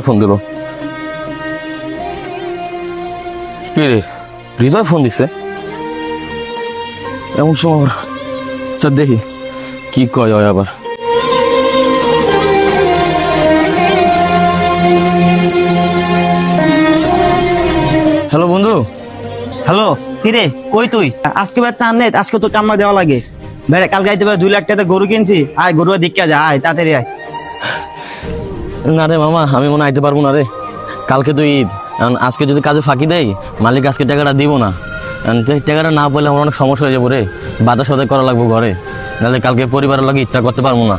কে phone দিল? কি রে? হৃদয় ফোন দিছে? এমন সময় চল দেখি, কি কয় হয় আবার। হ্যালো বন্ধু। হ্যালো কিরে কই তুই? আজকে বার চান নেই, আজকে তো কামড়া দেওয়া লাগে। বেড়ে কাল গাইতে পারে দুই লাখ টাকা গরু কিনছি। আয় গরু দিকে যা আয়, তাড়াতাড়ি আয়। না রে মামা আমি মনে আইতে পারব না রে। কালকে তো ঈদ। এখন আজকে যদি কাজে ফাঁকি দেয় মালিক আজকে টাকাটা দিব না। টাকাটা না পেলে আমার অনেক সমস্যা হয়ে যাব রে। বাজার সদাই করা লাগবো ঘরে। নাহলে কালকে পরিবারের লাগে ইচ্ছা করতে পারব না।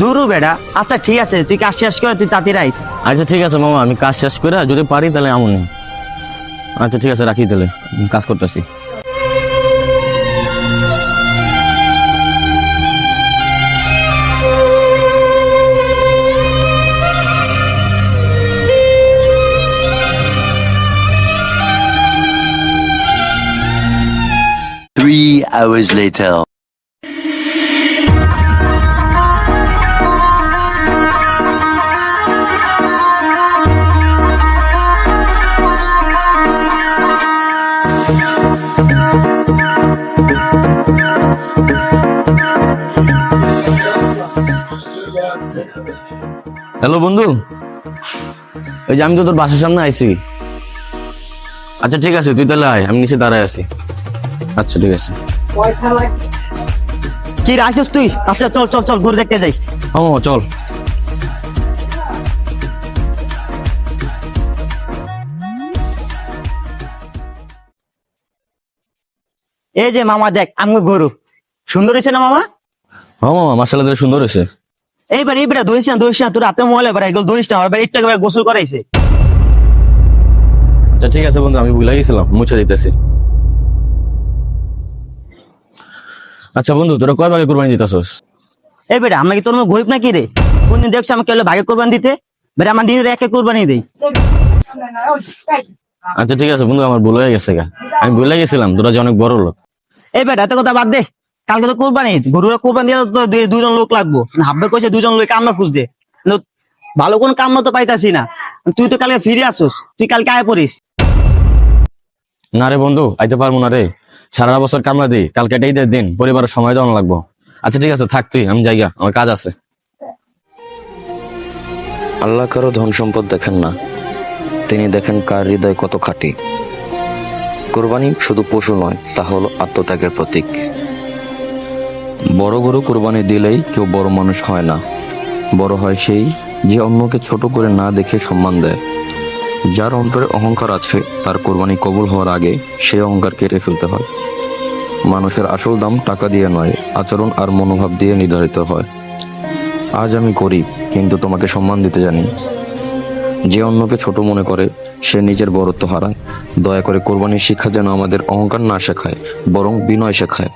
দূরু বেড়া আচ্ছা ঠিক আছে তুই কাজ শেষ করে তুই তাড়াতাড়ি আইস আচ্ছা ঠিক আছে মামা আমি কাজ শেষ করে যদি পারি তাহলে আমন। আচ্ছা ঠিক আছে রাখি তাহলে। কাজ করতেছি। Hours later. হ্যালো বন্ধু। এই যে আমি তো তোর বাসার সামনে আইছি। আচ্ছা ঠিক আছে, তুই তাহলে আয়, আমি নিচে দাঁড়ায় আছি। আচ্ছা ঠিক আছে। কি তুই? আচ্ছা চল চল চল গরু দেখতে যাই। ও চল। এই যে মামা দেখ আমগো গরু। সুন্দর হয়েছে না মামা? হ্যাঁ মামা মাসাল্লাহ সুন্দর হয়েছে। এইবার এইবার ধরিস না ধরিস না তোর হাতে মহলে এবার এগুলো ধরিস না এবার একটু এবার গোসল করাইছে। আচ্ছা ঠিক আছে বন্ধু আমি ভুলে গেছিলাম মুছে দিতেছি। আচ্ছা বন্ধু তোরা কয় ভাগে কোরবানি দিতেছস? এই বেটা আমরা কি তোর মতো গরিব নাকি রে? কোনদিন দেখছ আমাকে কেউ ভাগে কোরবানি দিতে? বেটা আমার নিজের একে কোরবানি দেই। আচ্ছা ঠিক আছে বন্ধু আমার ভুল হয়ে গেছে গা। আমি ভুলে গেছিলাম তোরা যে অনেক বড় লোক। এই বেটা এত কথা বাদ দে। কালকে তো কোরবানি গরুরা কোরবানি দিলে তো দুই- দুইজন লোক লাগবো। হাব্বে কইছে দুজন লোক কামনা খুঁজতে। কিন্তু ভালো কোন কামনা তো পাইতাছি না। তুই তো কালকে ফিরে আসোস তুই কালকে আয় পড়িস। না রে বন্ধু আইতে পারব না রে। সারা বছর কামলা দিই, কালকে এটাই ঈদের দিন, পরিবারের সময় দেওয়া লাগবো। আচ্ছা ঠিক আছে, থাক তুই, আমি জায়গা, আমার কাজ আছে। আল্লাহ কারও ধন সম্পদ দেখেন না, তিনি দেখেন কার হৃদয় কত খাঁটি। কোরবানি শুধু পশু নয়, তা হলো আত্মত্যাগের প্রতীক। বড় গরু কোরবানি দিলেই কেউ বড় মানুষ হয় না। বড় হয় সেই যে অন্যকে ছোট করে না দেখে সম্মান দেয়। যার অন্তরে অহংকার আছে, তার কোরবানি কবুল হওয়ার আগে সেই অহংকার কেটে ফেলতে হয়। মানুষের আসল দাম টাকা দিয়ে নয়, আচরণ আর মনোভাব দিয়ে নির্ধারিত হয়। আজ আমি করি কিন্তু তোমাকে সম্মান দিতে জানি। যে অন্যকে ছোট মনে করে, সে নিজের বরত্ব হারায়। দয়া করে কোরবানির শিক্ষা যেন আমাদের অহংকার না শেখায়, বরং বিনয় শেখায়।